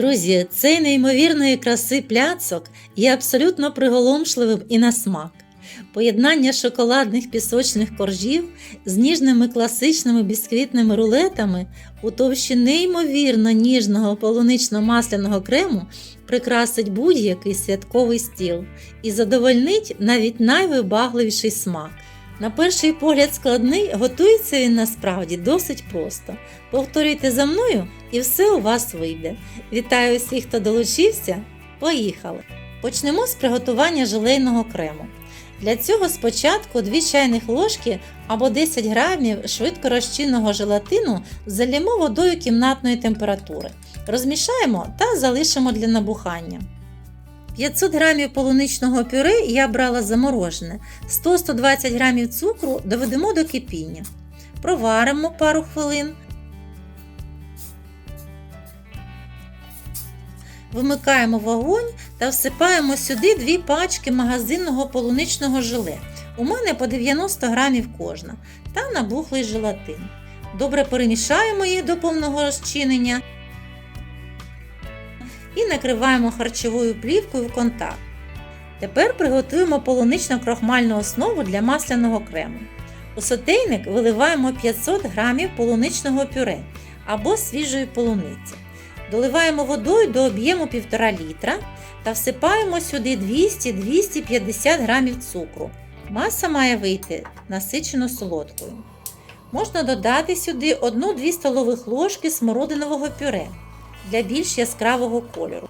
Друзі, цей неймовірної краси пляцок є абсолютно приголомшливим і на смак. Поєднання шоколадних пісочних коржів з ніжними класичними бісквітними рулетами у товщі неймовірно ніжного полунично-масляного крему прикрасить будь-який святковий стіл і задовольнить навіть найвибагливіший смак. На перший погляд складний, готується він насправді досить просто. Повторюйте за мною і все у вас вийде. Вітаю всіх, хто долучився. Поїхали! Почнемо з приготування желейного крему. Для цього спочатку 2 чайних ложки або 10 грамів швидко розчинного желатину залємо водою кімнатної температури. Розмішаємо та залишимо для набухання. 500 грамів полуничного пюре я брала заморожене, 100-120 грамів цукру доведемо до кипіння. Проваримо пару хвилин. Вимикаємо вогонь та всипаємо сюди дві пачки магазинного полуничного желе. У мене по 90 грамів кожна та набухлий желатин. Добре перемішаємо їх до повного розчинення і накриваємо харчовою плівкою в контакт. Тепер приготуємо полунично-крохмальну основу для масляного крему. У сотейник виливаємо 500 г полуничного пюре або свіжої полуниці. Доливаємо водою до об'єму 1,5 літра та всипаємо сюди 200-250 г цукру. Маса має вийти насичено солодкою. Можна додати сюди 1-2 столових ложки смородинового пюре для більш яскравого кольору.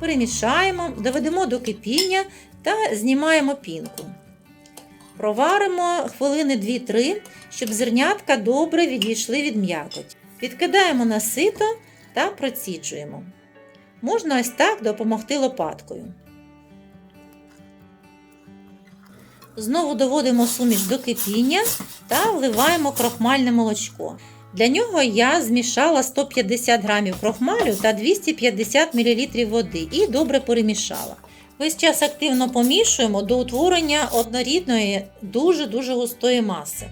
Перемішаємо, доведемо до кипіння та знімаємо пінку. Проваримо хвилини 2-3, щоб зернятка добре відійшли від м'якоті. Відкидаємо на сито та проціджуємо. Можна ось так допомогти лопаткою. Знову доводимо суміш до кипіння та вливаємо крохмальне молочко. Для нього я змішала 150 г крохмалю та 250 мл води і добре перемішала. Весь час активно помішуємо до утворення однорідної, дуже-дуже густої маси.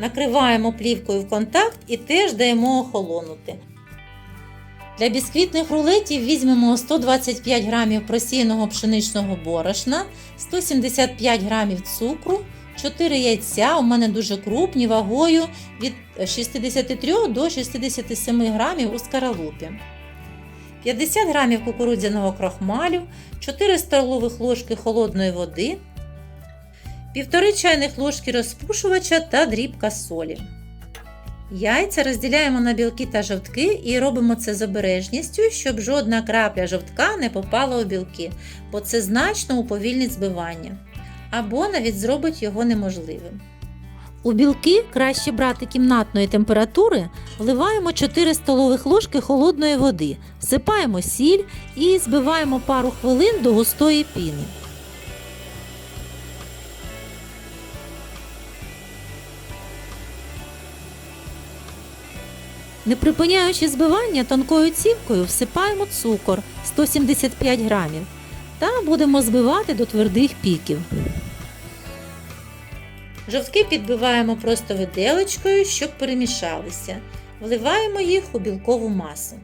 Накриваємо плівкою в контакт і теж даємо охолонути. Для бісквітних рулетів візьмемо 125 г просіяного пшеничного борошна, 175 г цукру, 4 яйця, у мене дуже крупні, вагою від 63 до 67 грамів у скаралупі. 50 грамів кукурудзяного крохмалю, 4 столових ложки холодної води, 1,5 чайних ложки розпушувача та дрібка солі. Яйця розділяємо на білки та жовтки і робимо це з обережністю, щоб жодна крапля жовтка не попала у білки, бо це значно уповільнить збивання або навіть зробить його неможливим. У білки краще брати кімнатної температури, вливаємо 4 столових ложки холодної води, всипаємо сіль і збиваємо пару хвилин до густої піни. Не припиняючи збивання тонкою цівкою, всипаємо цукор 175 грамів та будемо збивати до твердих піків. Жовтки підбиваємо просто виделочкою, щоб перемішалися. Вливаємо їх у білкову масу.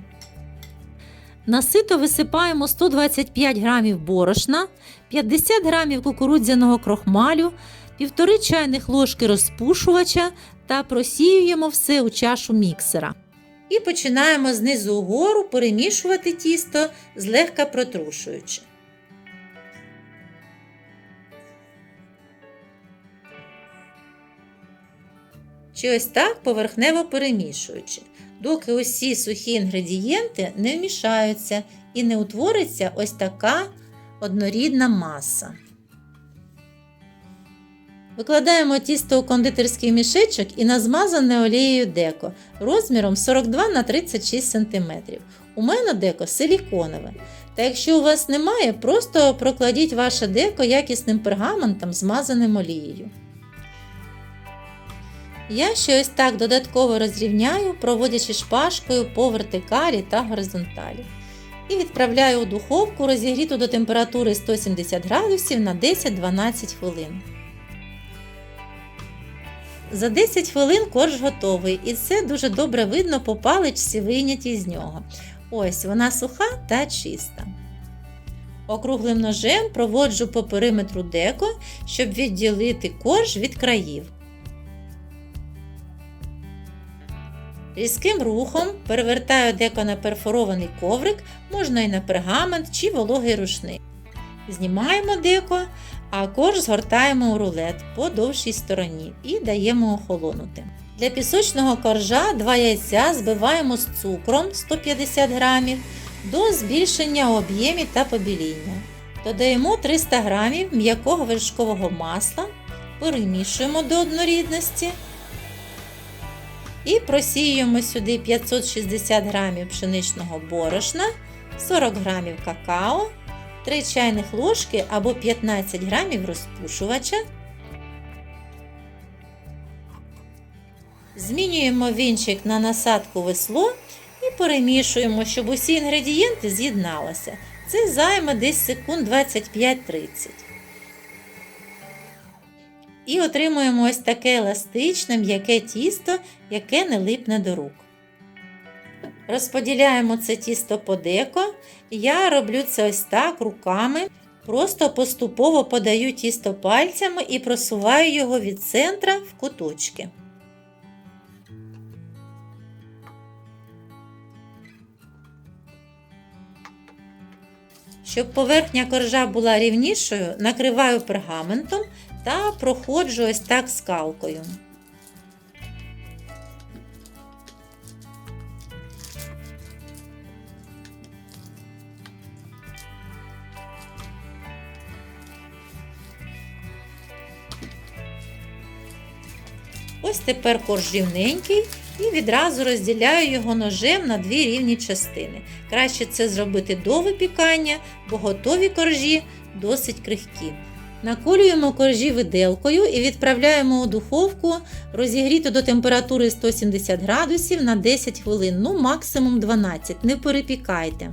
На сито висипаємо 125 г борошна, 50 г кукурудзяного крохмалю, 1,5 чайних ложки розпушувача та просіюємо все у чашу міксера. І починаємо знизу угору перемішувати тісто, злегка протрушуючи. Чи ось так поверхнево перемішуючи, доки усі сухі інгредієнти не вмішаються і не утвориться ось така однорідна маса. Викладаємо тісто у кондитерський мішечок і на змазане олією деко розміром 42 на 36 см. У мене деко силіконове. Та якщо у вас немає, просто прокладіть ваше деко якісним пергаментом, змазаним олією. Я ще ось так додатково розрівняю, проводячи шпажкою по вертикалі та горизонталі. І відправляю у духовку розігріту до температури 170 градусів на 10-12 хвилин. За 10 хвилин корж готовий, і це дуже добре видно по паличці, вийнятій з нього. Ось вона суха та чиста. Округлим ножем проводжу по периметру деко, щоб відділити корж від країв. Різким рухом перевертаю деко на перфорований коврик, можна і на пергамент чи вологий рушник. Знімаємо деко, а корж згортаємо у рулет по довшій стороні і даємо охолонути. Для пісочного коржа 2 яйця збиваємо з цукром 150 г до збільшення у об'ємі та побіління. Додаємо 300 г м'якого вершкового масла, перемішуємо до однорідності. І просіюємо сюди 560 г пшеничного борошна, 40 г какао, 3 чайних ложки або 15 г розпушувача. Змінюємо вінчик на насадку весло і перемішуємо, щоб усі інгредієнти з'єдналися. Це займе десь секунд 25-30. І отримуємо ось таке еластичне м'яке тісто, яке не липне до рук. Розподіляємо це тісто по деко. Я роблю це ось так руками. Просто поступово подаю тісто пальцями і просуваю його від центра в куточки. Щоб поверхня коржа була рівнішою, накриваю пергаментом та проходжу ось так скалкою. Ось тепер корж рівненький і відразу розділяю його ножем на дві рівні частини. Краще це зробити до випікання, бо готові коржі досить крихкі. Наколюємо коржі виделкою і відправляємо у духовку розігріту до температури 170 градусів на 10 хвилин, ну максимум 12, не перепікайте.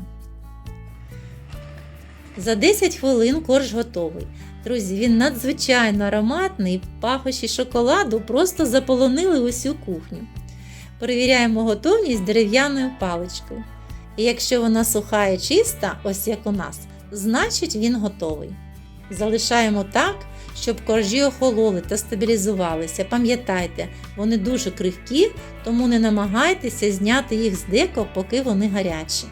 За 10 хвилин корж готовий. Друзі, він надзвичайно ароматний, пахощі шоколаду просто заполонили усю кухню. Перевіряємо готовність дерев'яною паличкою. І якщо вона суха і чиста, ось як у нас, значить він готовий. Залишаємо так, щоб коржі охололи та стабілізувалися. Пам'ятайте, вони дуже крихкі, тому не намагайтеся зняти їх з деко, поки вони гарячі.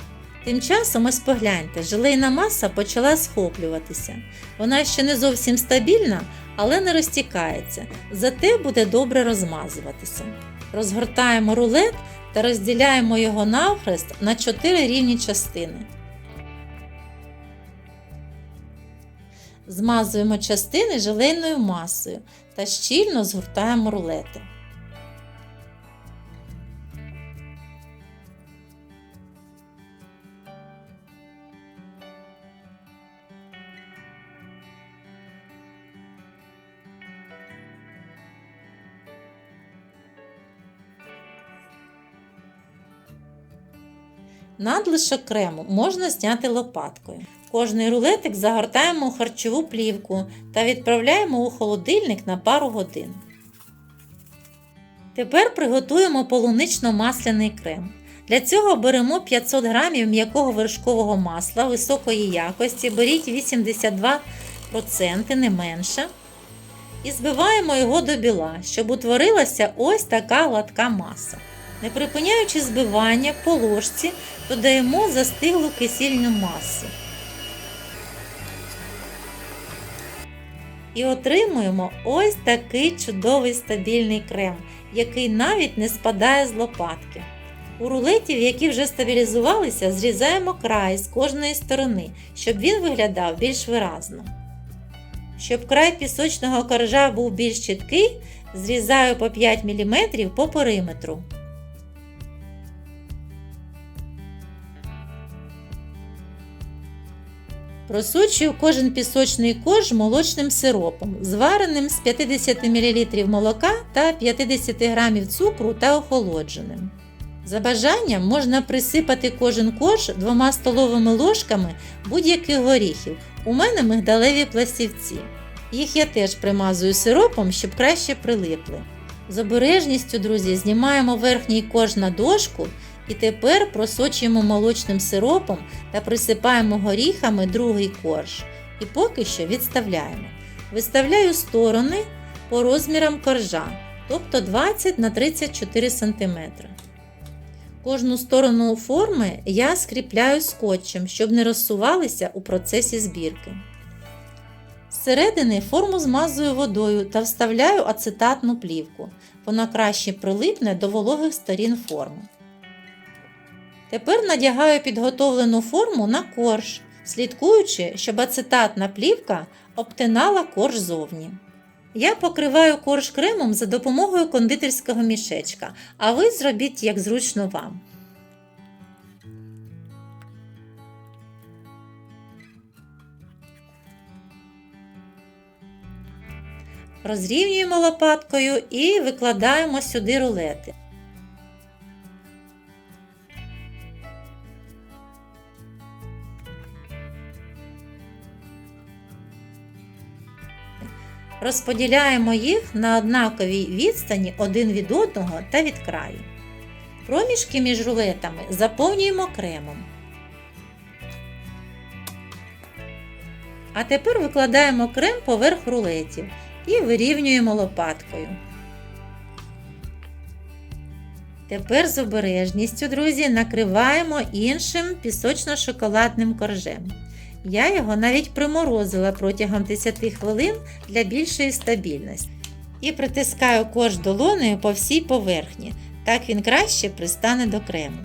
Тим часом ось погляньте, желейна маса почала схоплюватися. Вона ще не зовсім стабільна, але не розтікається, зате буде добре розмазуватися. Розгортаємо рулет та розділяємо його навхрест на 4 рівні частини. Змазуємо частини желейною масою та щільно згортаємо рулети. Надлишок крему можна зняти лопаткою. Кожний рулетик загортаємо у харчову плівку та відправляємо у холодильник на пару годин. Тепер приготуємо полунично-масляний крем. Для цього беремо 500 г м'якого вершкового масла високої якості, беріть 82% не менше. І збиваємо його до біла, щоб утворилася ось така гладка маса. Не припиняючи збивання по ложці, додаємо застиглу кисільну масу. І отримуємо ось такий чудовий стабільний крем, який навіть не спадає з лопатки. У рулетів, які вже стабілізувалися, зрізаємо край з кожної сторони, щоб він виглядав більш виразно. Щоб край пісочного коржа був більш чіткий, зрізаю по 5 мм по периметру. Просочую кожен пісочний корж молочним сиропом, звареним з 50 мл молока та 50 г цукру та охолодженим. За бажанням можна присипати кожен корж двома столовими ложками будь-яких горіхів. У мене мигдалеві пластівці. Їх я теж примазую сиропом, щоб краще прилипли. З обережністю, друзі, знімаємо верхній корж на дошку і тепер просочуємо молочним сиропом та присипаємо горіхами другий корж. І поки що відставляємо. Виставляю сторони по розмірам коржа, тобто 20 на 34 см. Кожну сторону форми я скріпляю скотчем, щоб не розсувалися у процесі збірки. Зсередини форму змазую водою та вставляю ацетатну плівку. Вона краще прилипне до вологих сторін форми. Тепер надягаю підготовлену форму на корж, слідкуючи, щоб ацетатна плівка обтинала корж зовні. Я покриваю корж кремом за допомогою кондитерського мішечка, а ви зробіть як зручно вам. Розрівнюємо лопаткою і викладаємо сюди рулети. Розподіляємо їх на однаковій відстані один від одного та від краю. Проміжки між рулетами заповнюємо кремом. А тепер викладаємо крем поверх рулетів і вирівнюємо лопаткою. Тепер з обережністю, друзі, накриваємо іншим пісочно-шоколадним коржем. Я його навіть приморозила протягом 10 хвилин для більшої стабільності. І притискаю корж долонею по всій поверхні. Так він краще пристане до крему.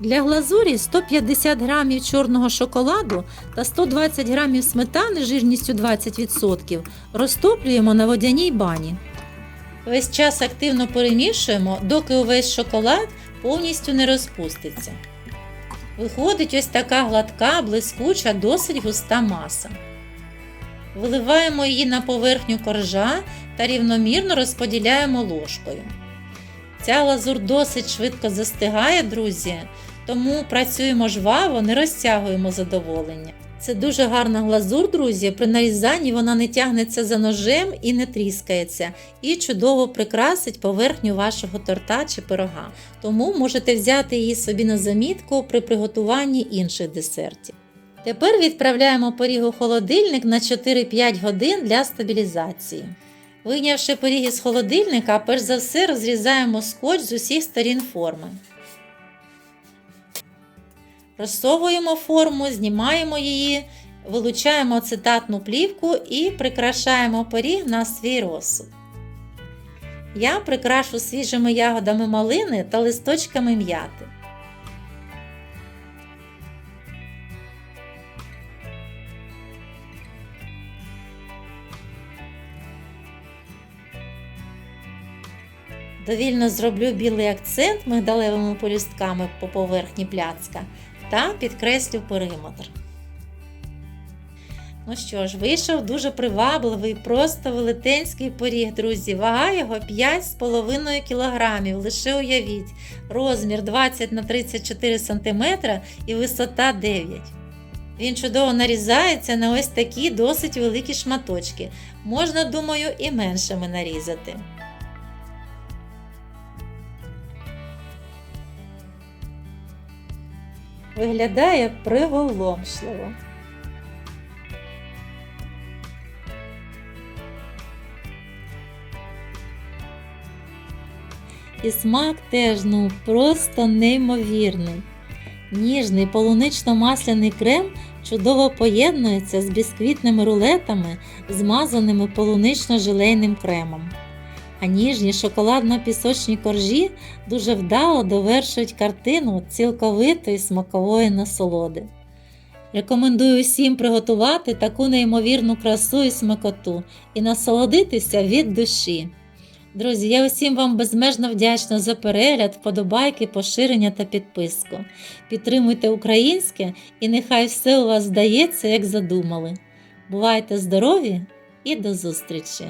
Для глазурі 150 г чорного шоколаду та 120 г сметани жирністю 20% розтоплюємо на водяній бані. Весь час активно перемішуємо, доки увесь шоколад повністю не розпуститься. Виходить ось така гладка, блискуча, досить густа маса. Виливаємо її на поверхню коржа та рівномірно розподіляємо ложкою. Ця лазур досить швидко застигає, друзі, тому працюємо жваво, не розтягуємо задоволення. Це дуже гарна глазур, друзі. При нарізанні вона не тягнеться за ножем і не тріскається, і чудово прикрасить поверхню вашого торта чи пирога. Тому можете взяти її собі на замітку при приготуванні інших десертів. Тепер відправляємо пиріг у холодильник на 4-5 годин для стабілізації. Вийнявши пиріг із холодильника, перш за все розрізаємо скотч з усіх сторін форми. Розсовуємо форму, знімаємо її, вилучаємо цитатну плівку і прикрашаємо пиріг на свій розсуд. Я прикрашу свіжими ягодами малини та листочками м'яти. Довільно зроблю білий акцент мигдалевими полюстками по поверхні пляцка та підкреслю периметр. Ну що ж, вийшов дуже привабливий, просто велетенський пиріг, друзі. Вага його 5,5 кг. Лише уявіть, розмір 20 на 34 см і висота 9 Він чудово нарізається на ось такі досить великі шматочки. Можна, думаю, і меншими нарізати. Виглядає приголомшливо. І смак теж ну просто неймовірний. Ніжний полунично-масляний крем чудово поєднується з бісквітними рулетами, змазаними полунично-желейним кремом. А ніжні шоколадно-пісочні коржі дуже вдало довершують картину цілковитої смакової насолоди. Рекомендую всім приготувати таку неймовірну красу і смакоту і насолодитися від душі. Друзі, я усім вам безмежно вдячна за перегляд, вподобайки, поширення та підписку. Підтримуйте українське і нехай все у вас здається, як задумали. Бувайте здорові і до зустрічі!